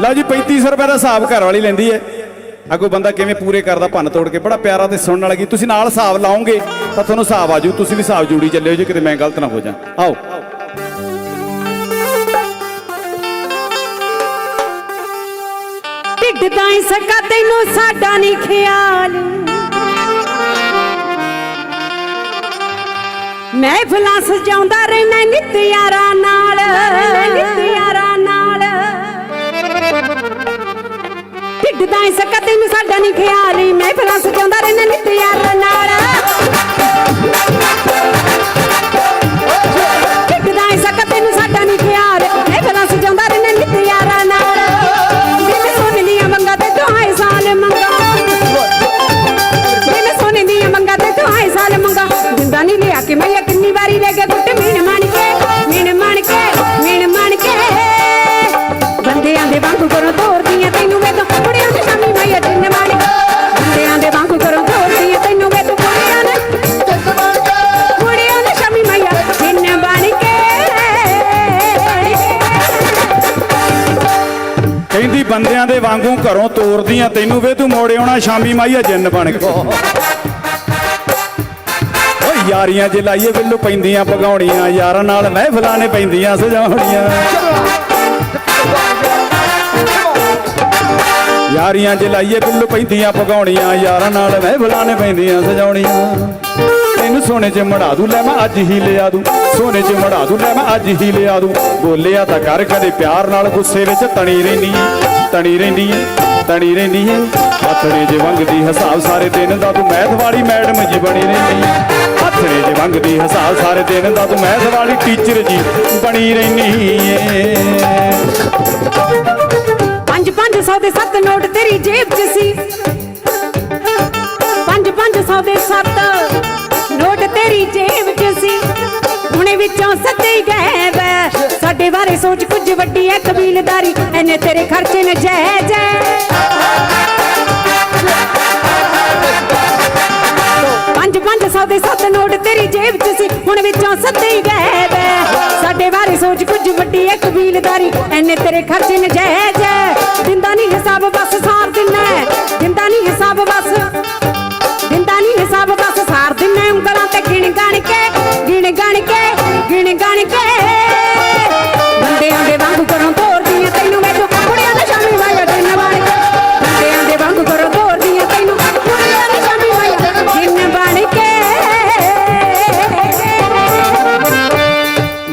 ਲਓ ਜੀ 3500 ਰੁਪਏ ਦਾ ਹਿਸਾਬ ਘਰ ਵਾਲੀ ਲੈਂਦੀ ਹੈ। ਅੱਗੋਂ ਬੰਦਾ ਕਿਵੇਂ ਪੂਰੇ ਕਰਦਾ, ਭੰਨ ਤੋੜ ਕੇ। ਬੜਾ ਪਿਆਰਾ ਤੇ ਸੁਣਨ ਵਾਲਾ ਗੀਤ ਤੁਸੀਂ ਨਾਲ ਹਿਸਾਬ ਲਾਓਗੇ, ਤਾਂ ਤੁਹਾਨੂੰ ਹਿਸਾਬ ਆਜੂ ਤੁਸੀਂ ਵੀ ਹਿਸਾਬ ਜੋੜੀ ਚੱਲਿਓ ਜੇ ਕਿਤੇ ਮੈਂ ਗਲਤ ਨਾ ਹੋ ਜਾ। ਆਓ। ਢਿੱਡ ਤਾਂ ਹੀ ਸਕਾ ਤੈਨੂੰ ਸਾਡਾ ਨਹੀਂ ਖਿਆਲ। ਮਹਿਫਲਾਂ ਸਜਾਉਂਦਾ ਰਹਿਣਾ ਨਿੱਤ ਯਾਰਾਂ ਨਾਲ। ਨਿੱਤ ਢਿੱਡ ਤਾਂ ਹੀ ਸਕਾ ਤੈਨੂੰ ਸਾਡਾ ਨਹੀਂ ਖਿਆਲ ਮਹਿਫਲਾਂ ਸਜਾਉਂਦਾ ਰਹਿਣਾ ਨਿੱਤ ਯਾਰਾਂ ਨਾਲ। ਬੰਦਿਆਂ ਦੇ ਵਾਂਗੂ ਘਰੋਂ ਤੋਰਦੀਆਂ, ਤੈਨੂੰ ਵੇ ਤੂੰ ਮੋੜ ਆਉਣਾ, ਸ਼ਾਮੀ ਮਾਈਆ ਜਿੰਨ ਬਣ ਕੇ। ਓ ਯਾਰੀਆਂ ਜੇ ਲਾਈਏ ਵਿੱਲੂ ਪੈਂਦੀਆਂ ਪਗਾਉਣੀਆਂ ਯਾਰਾਂ ਨਾਲ ਮਹਿਫਲਾਂ ਨੇ ਪੈਂਦੀਆਂ ਸਜਾਉਣੀਆਂ। ਯਾਰੀਆਂ ਜੇ ਲਾਈਏ, ਬਿੱਲੂ ਪੈਂਦੀਆਂ ਪਗਾਉਣੀਆਂ ਯਾਰਾਂ ਨਾਲ ਮਹਿਫਲਾਂ ਨੇ ਪੈਂਦੀਆਂ ਸਜਾਉਣੀਆਂ। ਤੈਨੂੰ ਸੋਨੇ 'ਚ ਮੜਾ ਦੂ, ਲੈ ਮੈਂ ਅੱਜ ਹੀ ਲਿਆ ਦੂ। ਸੋਨੇ 'ਚ ਮੜਾ ਦੂ, ਲੈ ਮੈਂ ਅੱਜ ਹੀ ਲਿਆ ਦੂ। ਬੋਲਿਆ ਤਾਂ ਕਰ, ਕਦੇ ਪਿਆਰ ਨਾਲ ਗੁੱਸੇ ਵਿੱਚ ਤਣੀ ਰਹਿਨੀ। ਤਣੀ ਰਹਿੰਦੀ ਏ, ਤਣੀ ਰਹਿੰਦੀ ਏ। ਹੱਥੜੇ ਜੇ ਵੰਗਦੀ ਹਿਸਾਬ ਸਾਰੇ ਦਿਨ ਦਾ ਤੂੰ ਮੈਥ ਵਾਲੀ ਮੈਡਮ ਜੀ ਬਣੀ ਰਹਿੰਦੀ ਏ। ਹੱਥੜੇ ਜੇ ਵੰਗਦੀ ਹਿਸਾਬ ਸਾਰੇ ਦਿਨ ਦਾ ਤੂੰ ਮੈਥ ਵਾਲੀ ਟੀਚਰ ਜੀ ਬਣੀ ਰਹਿੰਦੀ ਏ। ਪੰਜ ਪੰਜ ਸੌ ਦੇ ਸੱਤ ਨੋਟ ਤੇਰੀ ਜੇਬ 'ਚ ਸੀ। ਪੰਜ ਪੰਜ ਸੌ ਦੇ ਸੱਤ ਨੋਟ ਤੇਰੀ ਜੇਬ 'ਚ ਸੀ। ਹੁਣੇ ਵਿੱਚੋਂ ਸਾਡੇ ਬਾਰੇ ਸੋਚ, ਕੁਝ ਵੱਡੀ ਐ ਕਬੀਲਦਾਰੀ। ਐਨੇ ਤੇਰੇ ਖਰਚੇ ਨੇ ਜੈ ਜੈ ਪੰਜ ਪੰਜ ਸੌ ਦੇ ਸੱਤ ਨੋਟ ਤੇਰੀ ਜੇਬ 'ਚ ਸੀ, ਹੁਣ ਵਿੱਚੋਂ ਸੱਤੇ ਹੀ ਗਏ ਵੈ ਸਾਡੇ ਬਾਰੇ ਸੋਚ, ਕੁਝ ਵੱਡੀ ਐ ਕਬੀਲਦਾਰੀ। ਐਨੇ ਤੇਰੇ ਖਰਚੇ ਨੇ ਜੈ ਜੈ ਦਿੰਦਾ ਨਹੀਂ ਹਿਸਾਬ, ਬਸ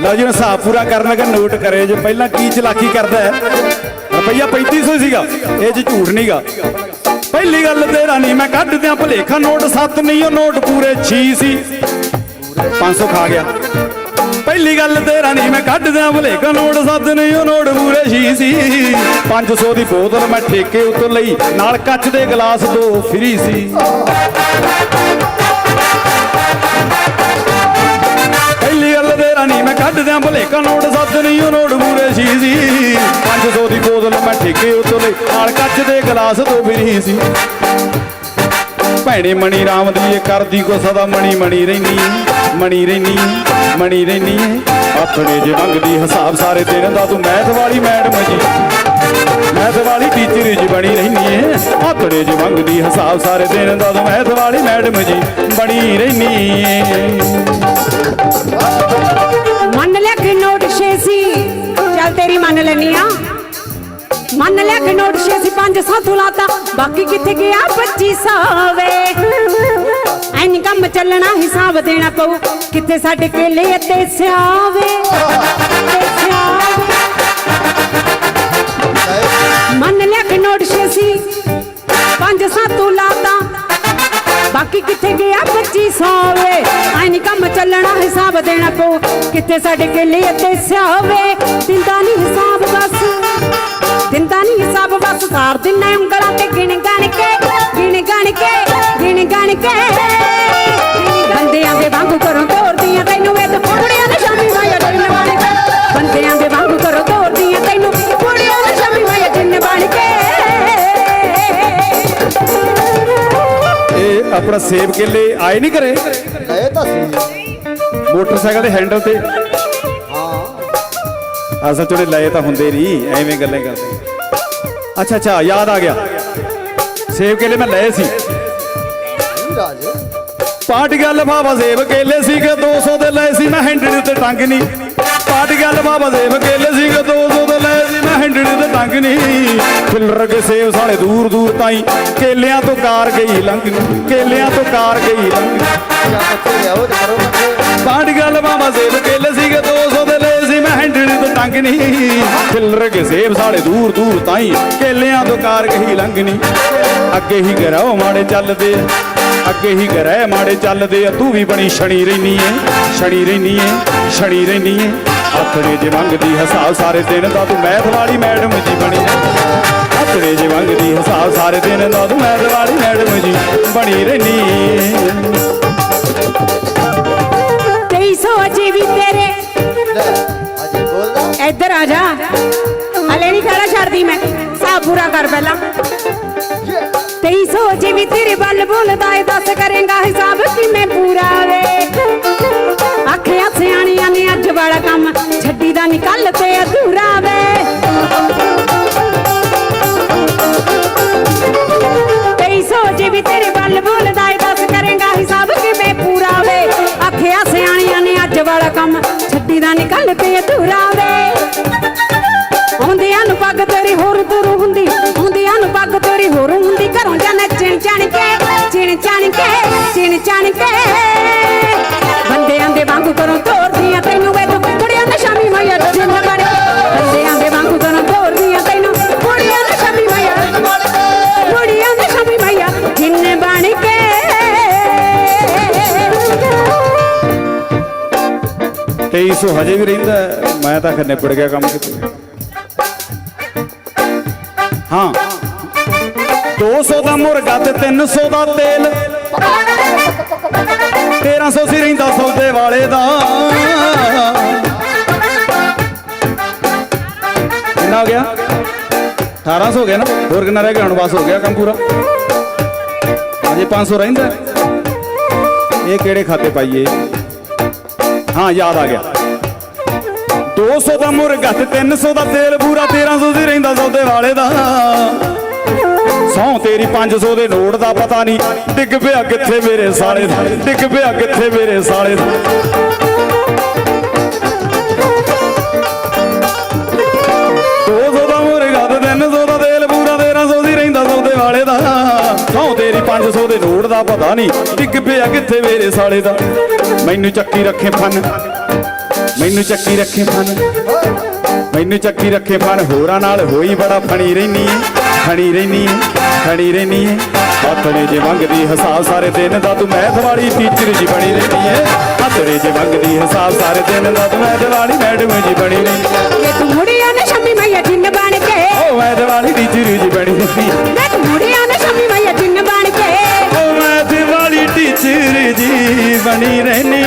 ਲਓ ਜੀ ਮੈਂ ਹਿਸਾਬ ਪੂਰਾ ਕਰਨ ਲੱਗਾ ਨੋਟ ਕਰੇ ਜੇ। ਪਹਿਲਾਂ ਕੀ ਚਲਾਕੀ ਕਰਦਾ ਹੈ? ਰੁਪਈਆ 3500 ਸੀਗਾ। ਇਹ ਚ ਝੂਠ ਨਹੀਂਗਾ ਪਹਿਲੀ ਗੱਲ ਤੇ ਰਾਣੀ, ਮੈਂ ਕੱਢ ਦਿਆਂ ਭਲੇਖਾ ਨੋਟ 7 ਨਹੀਂ, ਉਹ ਨੋਟ ਪੂਰੇ 6 ਸੀ। 500 ਖਾ ਗਿਆ। ਪਹਿਲੀ ਗੱਲ ਤੇ ਰਾਣੀ, ਮੈਂ ਕੱਢ ਦਿਆਂ ਭਲੇਖਾ ਨੋਟ 7 ਨਹੀਂ, ਉਹ ਨੋਟ ਪੂਰੇ 6 ਸੀ। 500 ਦੀ ਬੋਤਲ ਮੈਂ ਠੇਕੇ ਉੱਤੋਂ ਲਈ, ਨਾਲ ਕੱਚ ਦੇ ਗਲਾਸ ਦੋ ਫ੍ਰੀ ਸੀ। ਤੇਰਾ ਨਹੀਂ ਨੋਟ ਸੱਤ ਨਹੀਂ, ਉਹ ਨੋਟ ਮੂਰੇ ਸੀ ਸੀ 500 ਦੀ ਬੋਤਲ ਮੈਂ ਠੇਕੇ ਉਤੋਂ ਲਈ, ਨਾਲ ਕੱਚ ਦੇ ਗਲਾਸ ਤੋਂ ਵੀ ਸੀ। ਭੈਣੇ ਮਣੀ ਰਾਮ ਦੀ ਇਹ ਕਰਦੀ ਕੋ ਸਦਾ ਮਣੀ ਮਣੀ ਰਹਿਨੀ ਮਣੀ ਰਹਿਨੀ ਮਣੀ ਰਹਿਨੀ ਆਥਣੇ ਜੇ ਮੰਗਦੀ ਹਿਸਾਬ ਸਾਰੇ ਦਿਨ ਦਾ, ਤੂੰ ਮੈਥ ਵਾਲੀ ਮੈਡਮ ਜੀ। ਮੈਥ ਵਾਲੀ ਟੀਚਰ ਜੀ ਬਣੀ ਰਹਿਨੀ ਏ। ਆਥਣੇ ਜੇ ਮੰਗਦੀ ਹਿਸਾਬ ਸਾਰੇ ਦਿਨ ਦਾ, ਤੂੰ ਮੈਥ ਵਾਲੀ ਮੈਡਮ ਜੀ ਬਣੀ ਰਹਿਨੀ ਏ। ਮੰਨ ਲੈਣੀ ਆ। ਮੰਨ ਲਿਆ ਕਿ ਨੋਟ ਛੇ ਅਸੀਂ ਪੰਜ ਸੱਤ ਲਾਤਾ। ਬਾਕੀ ਕਿੱਥੇ ਗਿਆ? 2500 ਵੇ। ਐਨ ਕੰਮ ਚੱਲਣਾ, ਹਿਸਾਬ ਦੇਣਾ ਪਊ। ਕਿੱਥੇ ਸਾਡੇ ਕੇਲੇ ਅਤੇ ਸਿਆਵੇ? ਤੇ ਸਿਆਵੇ। ਪਊ ਕਿੱਥੇ ਸਾਡੇ ਕੇਲੇ ਅਤੇ ਸਿਆਵੇ? ਦਿੰਦਾ ਨਹੀਂ ਹਿਸਾਬ ਬਸ ਦਿੰਦਾ ਨਹੀਂ ਹਿਸਾਬ ਬਸ ਸਾਰ ਦਿਨਾ ਉਂਗਲਾਂ ਤੇ ਗਿਣ ਗਣ ਕੇ ਗਿਣ ਗਣ ਕੇ ਗਿਣ ਗਣ ਕੇ। ਬੰਦਿਆਂ ਦੇ ਵਾਂਗੂ ਕਰੋ ਤੋਰਦੀਆਂ ਤੈਨੂੰ ਵੇ ਤੇ ਕੁੜੀਆਂ ਦੇ ਸ਼ਾਮੀ ਵਾਇਆ ਬਣ ਕੇ। ਬੰਦਿਆਂ ਦੇ ਵਾਂਗੂ ਕਰੋ ਤੋਰਦੀਆਂ ਤੈਨੂੰ ਕੁੜੀਆਂ ਦੇ ਸ਼ਾਮੀ ਵਾਇਆ ਦਿਨ ਬਣ ਕੇ। ਇਹ ਆਪਣਾ ਸੇਬ ਕੇਲੇ ਆਏ ਨਹੀਂ ਘਰੇ? ਗਏ ਤਾਂ ਸੀ। ਮੋਟਰਸਾਈਕਲ ਦੇ ਹੈਂਡਲ ਤੇ। ਹਾਂ। ਅਸਲ ਚ ਉਹਨੇ ਲਏ ਤਾਂ ਹੁੰਦੇ ਨਹੀਂ ਐਵੇਂ ਗੱਲਾਂ ਕਰਦੇ। ਅੱਛਾ ਅੱਛਾ ਯਾਦ ਆ ਗਿਆ। ਸੇਬ ਕੇਲੇ ਮੈਂ ਲਏ ਸੀ। ਰਾਜ ਪਾਟ ਗੱਲ ਬਾਬਾ ਸੇਬ ਕੇਲੇ ਸੀਗੇ 200 ਦੇ ਲਏ ਸੀ। ਮੈਂ ਹੈਂਡੜੀ ਤੇ ਟੰਗ ਨਹੀਂ ਪਾਟ ਗੱਲ ਬਾਬਾ ਸੇਬ ਕੇਲੇ ਸੀਗੇ 200 ਦੇ ਲਏ ਸੀ। ਮੈਂ ਹੈਂਡੜੀ ਤੇ ਟੰਗ ਨਹੀਂ। ਫਿਲਰ ਕੇ ਸੇਬ ਸਾਲੇ ਦੂਰ ਦੂਰ ਤਾਈ। ਕੇਲਿਆਂ ਤੋਂ ਕਾਰ ਗਈ ਲੰਘ ਕੇਲਿਆਂ ਤੋਂ ਕਾਰ ਗਈ ਲੰਘ ਨੀ। ਗੱਲ ਬਾਬਾ ਸੇਬ ਕੇਲੇ ਸੀਗੇ 200 ਦੇ ਲਏ ਸੀ, ਮੈਂ ਹੈਂਡੜੀ ਤੇ ਟੰਗ ਨਹੀਂ। ਫਿਲਰ ਕੇ ਸੇਬ ਸਾਲੇ ਦੂਰ ਦੂਰ ਤਾਈ। ਕੇਲਿਆਂ ਤੋਂ ਕਾਰ ਗਈ ਲੰਘਣੀ ਅੱਗੇ ਹੀ ਗਰਾਓ ਮਾੜੇ ਚੱਲਦੇ ਅੱਗੇ ਹੀ ਗਰੇ ਮਾੜੇ ਚੱਲਦੇ ਆ। ਤੂੰ ਵੀ ਬਣੀ ਛਣੀ ਰਹਿਨੀ ਏ ਛਣੀ ਰਹਿਨੀ ਏ ਛਣੀ ਰਹਿਨੀ ਏ ਆਥਰੇ ਜੇ ਮੰਗਦੀ ਹਿਸਾਬ ਸਾਰੇ ਦਿਨ ਦਾ ਤੂੰ ਮੈਥ ਵਾਲੀ ਮੈਡਮ ਜੀ ਬਣੀ ਆਥਰੇ ਜੇ ਮੰਗਦੀ ਹਿਸਾਬ ਸਾਰੇ ਦਿਨ ਦਾ ਤੂੰ ਮੈਥ ਵਾਲੀ ਮੈਡਮ ਜੀ ਬਣੀ ਰਹਿਨੀ ਏ 2300 ਅਜੇ ਵੀ ਤੇਰੇ। ਅਜੇ ਬੋਲਦਾ ਇੱਧਰ ਆ ਜਾ। ਹਲੇ ਨਹੀਂ ਖੜਾ ਛੱਡਦੀ ਮੈਂ। ਸਾਹ ਪੂਰਾ ਕਰ ਪਹਿਲਾਂ। 2300 ਅਜੇ ਵੀ ਤੇਰੇ ਵੱਲ ਬੋਲਦਾ ਏ ਦੱਸ ਕਰੇਗਾ ਹਿਸਾਬ ਕਿਵੇਂ ਪੂਰਾ ਵੇ ਆਖਿਆ ਸਿਆਣੀਆਂ ਨੇ ਅੱਜ ਵਾਲਾ ਕੰਮ, ਛੱਡੀ ਦਾ ਨਿਕਲ ਤੇ ਅਧੂਰਾ ਵੇ। 2300 ਅਜੇ ਵੀ ਤੇਰੇ ਵੱਲ ਬੋਲਦਾ ਏ, ਦੱਸ ਕਰੇਗਾ ਹਿਸਾਬ ਕਿਵੇਂ ਪੂਰਾ ਵੇ। ਆਖਿਆ ਸਿਆਣੀਆਂ ਨੇ ਅੱਜ ਵਾਲਾ ਕੰਮ, ਛੱਡੀ ਦਾ ਨਿਕਲ ਤੇ ਅਧੂਰਾ ਵੇ। ਆਉਂਦਿਆਂ ਨੂੰ ਪੱਗ ਤੇਰੀ ਹੋਰ ਤੁਰੂ ਹੁੰਦੀ, ਆਉਂਦਿਆਂ ਨੂੰ ਪੱਗ ਤੇਰੀ ਹੋਰ ਹੁੰਦੀ, ਘਰੋਂ ਜਾਣਾ ਚਿਣ ਚਣ ਕੇ ਚਿਣ ਚਣ ਕੇ ਚਿਣ ਚਣ ਕੇ 2300 ਹਜੇ ਵੀ ਰਹਿੰਦਾ ਮੈਂ ਤਾਂ ਖੈ ਨਿਬੜ ਗਿਆ ਕੰਮ ਕਿਤੇ। ਹਾਂ। 200 ਦਾ ਮੁਰਗਾ ਤੇ 300 ਦਾ ਤੇਲ। 1300 ਸੀ ਰਹਿੰਦਾ ਸੌਦੇ ਵਾਲੇ ਦਾ। ਕਿੰਨਾ ਹੋ ਗਿਆ? 1800 ਹੋ ਗਿਆ ਨਾ? ਹੋਰ ਕਿੰਨਾ ਰਹਿ ਗਿਆ? ਹੁਣ ਬਸ ਹੋ ਗਿਆ ਕੰਮ ਪੂਰਾ। ਅਜੇ 500 ਰਹਿੰਦਾ ਇਹ ਕਿਹੜੇ ਖਾਤੇ ਪਾਈਏ? ਹਾਂ, ਯਾਦ ਆ ਗਿਆ। 200 ਦਾ ਮੁਰਗਾ ਤੇ 300 ਦਾ ਤੇਲ, ਪੂਰਾ 1300 ਦੀ ਰਹਿੰਦਾ ਸੌਦੇ ਵਾਲੇ ਦਾ। ਸੌ ਤੇਰੀ 500 ਦੇ ਨੋਟ ਦਾ ਪਤਾ ਨਹੀਂ, ਡਿੱਗ ਪਿਆ ਕਿੱਥੇ ਮੇਰੇ ਸਾਲੇ ਦਾ, ਡਿੱਗ ਪਿਆ ਕਿੱਥੇ ਮੇਰੇ ਸਾਲੇ ਦਾ। 200 ਦਾ ਮੁਰਗਾ ਤੇ 300 ਦਾ ਤੇਲ, ਪੂਰਾ 1300 ਦੀ ਰਹਿੰਦਾ ਸੌਦੇ ਵਾਲੇ ਦਾ। ਸੌ ਤੇਰੀ 500 ਦੇ ਨੋਟ ਦਾ ਪਤਾ ਨਹੀਂ, ਡਿੱਗ ਪਿਆ ਕਿੱਥੇ ਮੇਰੇ ਸਾਲੇ ਦਾ। ਮੈਨੂੰ ਚੱਕੀ ਰੱਖੇ ਫਨ। ਮੈਨੂੰ ਚੱਕੀ ਰੱਖੇ ਫਨ। ਮੈਨੂੰ ਚੱਕੀ ਰੱਖੇ ਫਨ। ਹੋਰਾਂ ਨਾਲ ਹੋਈ ਬੜਾ ਫਣੀ ਰਹਿਨੀ ਫਣੀ ਰਹਿਨੀ ਫਣੀ ਰਹਿਨੀ ਹੱਥੜੇ ਜੇ ਮੰਗਦੀ ਹਿਸਾਬ ਸਾਰੇ ਦਿਨ ਦਾ ਤੂੰ ਮੈਥ ਵਾਲੀ ਟੀਚਰ ਜੀ ਬਣੀ ਰਹਿਨੀ ਏ। ਹੱਥੜੇ ਜੇ ਮੰਗਦੀ ਹਿਸਾਬ ਸਾਰੇ ਦਿਨ ਦਾ ਤੂੰ ਮੈਥ ਵਾਲੀ ਮੈਡਮ ਜੀ ਬਣੀ ਰਹਿਨੀ ਵੇ ਤੂੰ ਮੁੜਿਆ ਨਾ ਸ਼ਾਮੀ ਮਾਇਆ ਜਿੰਨ ਬਣ ਕੇ। ਓ ਮੈਥ ਵਾਲੀ ਟੀਚਰ ਜੀ ਬਣੀ ਰਹਿਨੀ ਵੇ ਤੂੰ ਮੁੜਿਆ ਨਾ ਸ਼ਾਮੀ ਮਾਇਆ ਜਿੰਨ ਬਣ ਕੇ। ਓ ਮੈਥ ਵਾਲੀ ਟੀਚਰ ਜੀ ਬਣੀ ਰਹਿਨੀ